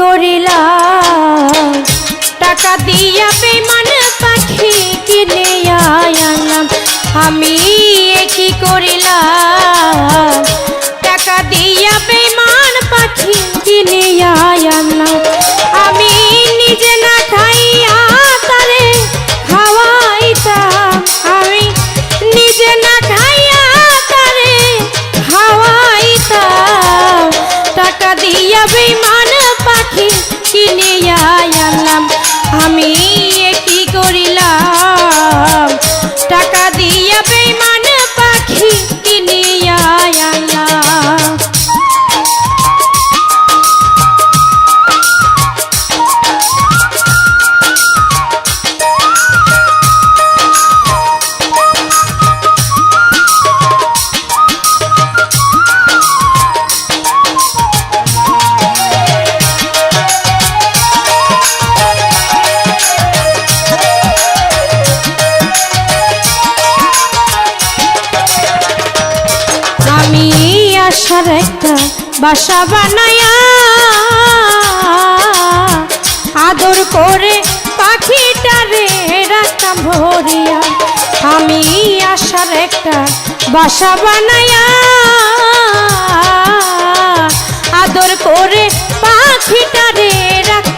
করিলাম টাকা দিয়া বেমান বাসা বানায়া, আদর করে পাখিটারে রাখতাম ভরিয়া। আমি আসার একটা বাসা বানায়া, আদর করে পাখিটা রে রাখতাম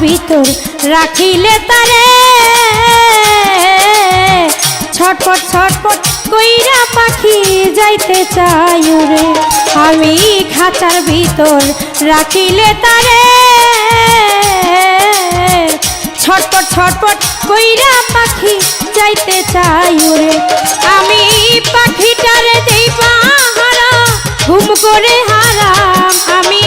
ভিতর রাখিলে তারে। ছটপট ছটপট কইরা পাখি যাইতে চাই রে। আমি খাঁচার ভিতর রাখিলে তারে। ছটপট ছটপট কইরা পাখি যাইতে চাই রে। আমি পাখিটারে দেই পাহারা ঘুম করে হারাম। আমি আমি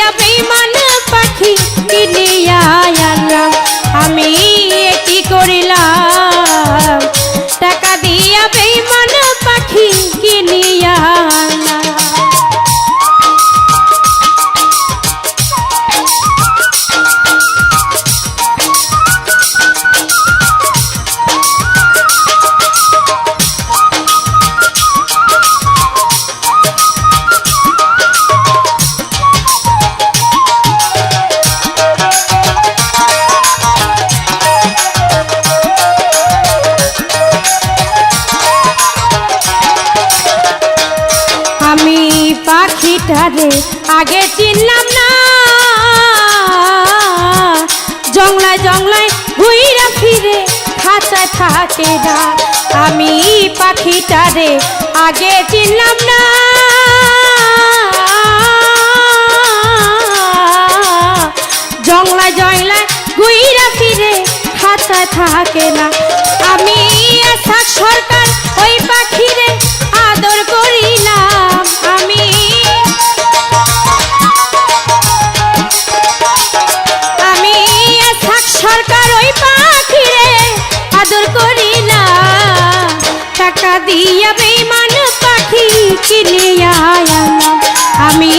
দিয়া বেমান পাখি পাখিটারে আগে চিনলাম না। জংলায় জংলায় ঘুইরা ফিরে খাঁচায় থাকে না আমি পাখিটারে আগে চিনলাম না। সরকার ওই পাখিরে আদর করি না। টাকা দিয়া বেমান পাখি কিনে আয়া আমি